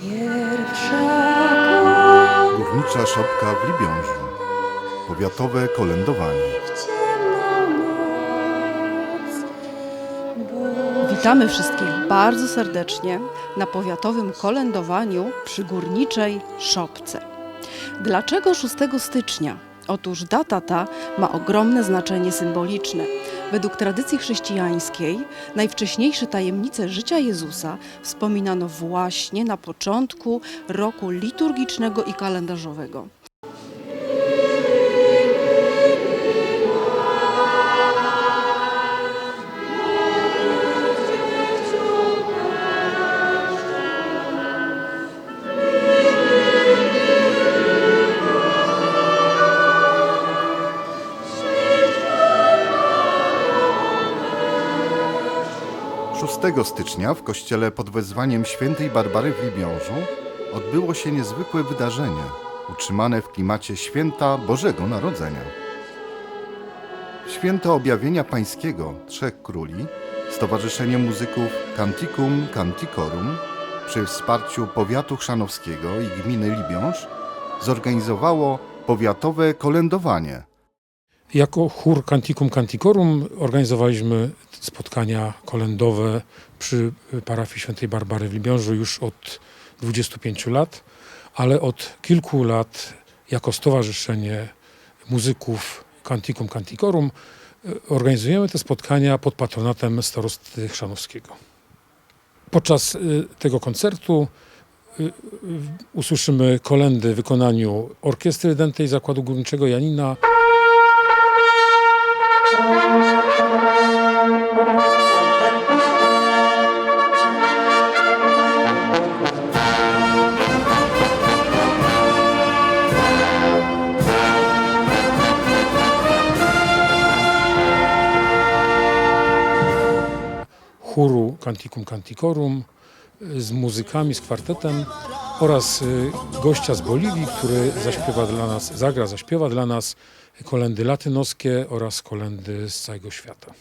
Pierwsza Górnicza szopka w Libiążu. Powiatowe kolędowanie. Witamy wszystkich bardzo serdecznie na powiatowym kolędowaniu przy Górniczej Szopce. Dlaczego 6 stycznia? Otóż data ta ma ogromne znaczenie symboliczne. Według tradycji chrześcijańskiej najwcześniejsze tajemnice życia Jezusa wspominano właśnie na początku roku liturgicznego i kalendarzowego. Szóstego stycznia w kościele pod wezwaniem świętej Barbary w Libiążu odbyło się niezwykłe wydarzenie, utrzymane w klimacie święta Bożego Narodzenia. Święto Objawienia Pańskiego Trzech Króli Stowarzyszenie Muzyków Canticum Canticorum przy wsparciu powiatu chrzanowskiego i gminy Libiąż zorganizowało powiatowe kolędowanie – Jako chór Canticum Canticorum organizowaliśmy spotkania kolędowe przy parafii świętej Barbary w Libiążu już od 25 lat, ale od kilku lat jako Stowarzyszenie Muzyków Canticum Canticorum y, organizujemy te spotkania pod patronatem starosty chrzanowskiego. Podczas y, tego koncertu y, usłyszymy kolendy w wykonaniu Orkiestry Dętej Zakładu Górniczego Janina, chóru Canticum Canticorum y, z muzykami, z kwartetem oraz y, gościa z Boliwii, który zaśpiewa dla nas, zagra, zaśpiewa dla nas kolendy latynoskie oraz kolendy z całego świata.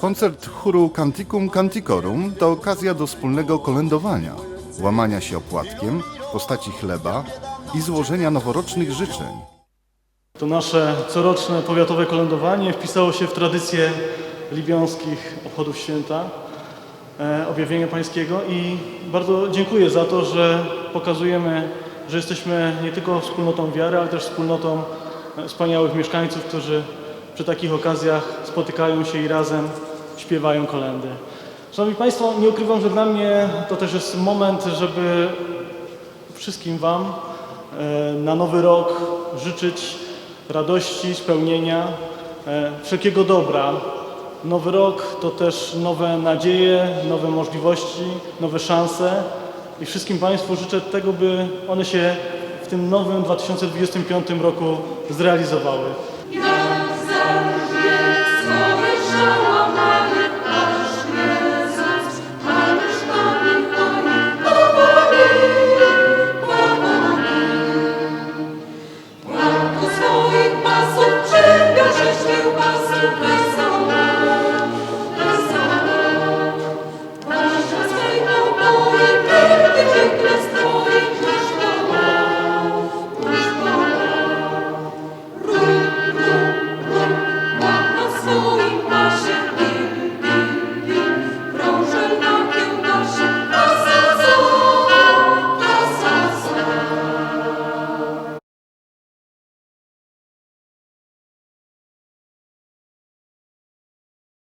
Koncert chóru Canticum Canticorum to okazja do wspólnego kolędowania, łamania się opłatkiem postaci chleba i złożenia noworocznych życzeń. To nasze coroczne powiatowe kolędowanie wpisało się w tradycję libiąskich obchodów święta e, objawienia pańskiego i bardzo dziękuję za to, że pokazujemy, że jesteśmy nie tylko wspólnotą wiary, ale też wspólnotą e, wspaniałych mieszkańców, którzy przy takich okazjach spotykają się i razem śpiewają kolendy. Szanowni Państwo, nie ukrywam, że dla mnie to też jest moment, żeby wszystkim Wam e, na nowy rok życzyć radości, spełnienia, e, wszelkiego dobra. Nowy rok to też nowe nadzieje, nowe możliwości, nowe szanse i wszystkim Państwu życzę tego, by one się w tym nowym 2025 roku zrealizowały.